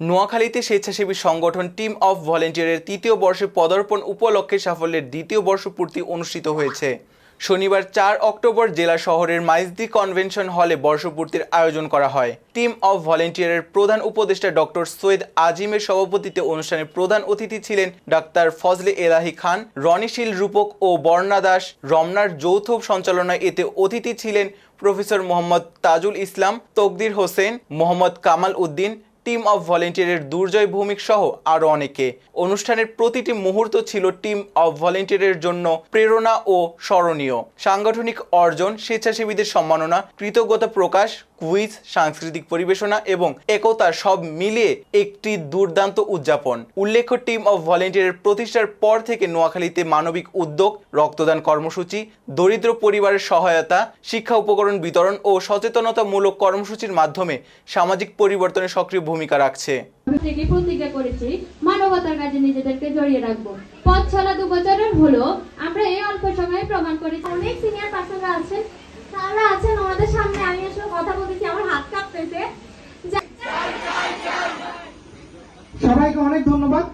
নোয়াখালীতে স্বেচ্ছাসেবী সংগঠন টিম অফ ভলেন্টিয়ারের তৃতীয় বর্ষে পদার্পণ উপলক্ষে সাফল্যের দ্বিতীয় বর্ষপূর্তি অনুষ্ঠিত হয়েছে। শনিবার চার অক্টোবর জেলা শহরের মাইজদি কনভেনশন হলে বর্ষপূর্তির আয়োজন করা হয়। টিম অফ ভলেন্টিয়ারের প্রধান উপদেষ্টা ডক্টর সৈয়দ আজিমের সভাপতিত্বে অনুষ্ঠানে প্রধান অতিথি ছিলেন ডাক্তার ফজলে এলাহি খান, রনিশীল রূপক ও বর্ণা দাস, রমনার যৌথ সঞ্চালনায় এতে অতিথি ছিলেন professor Mohammad Tajul Islam, Takdir Hossain, Mohammad Kamal Uddin team of ভলেন্টিয়ারের দুর্জয় ভৌমিক সহ আরও অনেকে। অনুষ্ঠানের প্রতিটি মুহূর্ত ছিল টিম অফ ভলেন্টিয়ারের জন্য প্রেরণা ও স্মরণীয়। সাংগঠনিক অর্জন, স্বেচ্ছাসেবীদের সম্মাননা, কৃতজ্ঞতা প্রকাশ, কুইজ, সাংস্কৃতিক পরিবেশনা এবং একতা সব মিলিয়ে একটি দুর্দান্ত উদযাপন। উল্লেখ্য টিম অফ ভলেন্টিয়ারের প্রতিষ্ঠার পর থেকে নোয়াখালীতে মানবিক উদ্যোগ, রক্তদান কর্মসূচি, দরিদ্র পরিবারের সহায়তা, শিক্ষা উপকরণ বিতরণ ও সচেতনতামূলক কর্মসূচির মাধ্যমে সামাজিক পরিবর্তনে সক্রিয় ভূমিকা রাখছে। থেকে প্রতিজ্ঞা করেছি মানবতার কাজে নিজেদেরকে জড়িয়ে রাখব। পথ চলা দু বছরের হলো আমরা এই অল্প সময়ে প্রমাণ করেছি অনেক সিনিয়র পার্সনরা আছেন তারা আছেন ওনাদের সামনে। আমি আসলে কথা বলতেছি আমার হাত কাঁপতেছে। সবাইকে অনেক ধন্যবাদ।